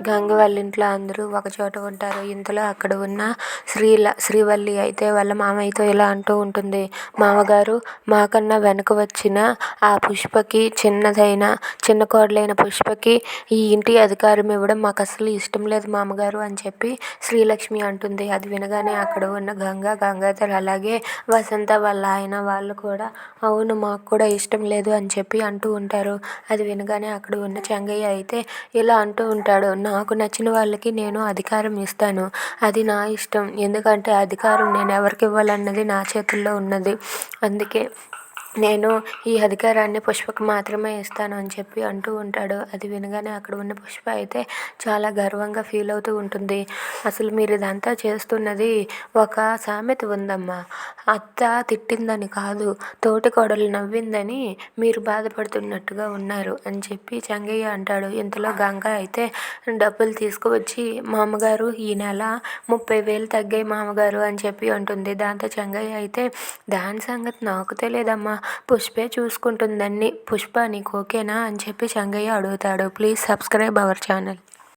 గంగ వాళ్ళ ఇంట్లో అందరూ ఒకచోట ఉంటారు. ఇంతలో అక్కడ ఉన్న శ్రీల శ్రీవల్లి అయితే వాళ్ళ మామయ్యతో ఇలా అంటూ ఉంటుంది. మామగారు మాకన్నా వెనక వచ్చిన ఆ పుష్పకి చిన్నదైన చిన్న కోడలైన పుష్పకి ఈ ఇంటి అధికారం ఇవ్వడం మాకు అసలు ఇష్టం లేదు మామగారు అని చెప్పి శ్రీలక్ష్మి అంటుంది. అది వినగానే అక్కడ ఉన్న గంగ గంగాధర్ అలాగే వసంత వాళ్ళ ఆయన వాళ్ళు కూడా అవును మాకు కూడా ఇష్టం లేదు అని చెప్పి అంటూ ఉంటారు. అది వినగానే అక్కడ ఉన్న చెంగయ్య అయితే ఇలా అంటూ ఉంటాడు. నాకు నచ్చిన వాళ్ళకి నేను అధికారం ఇస్తాను. అది నా ఇష్టం. ఎందుకంటే అధికారం నేను ఎవరికి ఇవ్వాలన్నది నా చేతుల్లో ఉన్నది. అందుకే నేను ఈ అధికారాన్ని పుష్పకు మాత్రమే ఇస్తాను అని చెప్పి అంటూ ఉంటాడు. అది వినగానే అక్కడ ఉన్న పుష్ప అయితే చాలా గర్వంగా ఫీల్ అవుతూ ఉంటుంది. అసలు మీరు ఇదంతా చేస్తున్నది ఒక సామెత ఉందమ్మా. అత్త తిట్టిందని కాదు తోటి కోడలు నవ్విందని మీరు బాధపడుతున్నట్టుగా ఉన్నారు అని చెప్పి చెంగయ్య అంటాడు. ఇంతలో గంగ అయితే డబ్బులు తీసుకువచ్చి మామగారు ఈ నెల ముప్పై వేలు తగ్గాయి మామగారు అని చెప్పి అంటుంది. దాంతో చెంగయ్య అయితే దాని సంగతి నాకు తెలియదమ్మా. పుష్పే చూసుకుంటుందని పుష్ప నీకు ఓకేనా? అని చెప్పి చెంగయ్య అడుగుతాడు. Please subscribe our channel.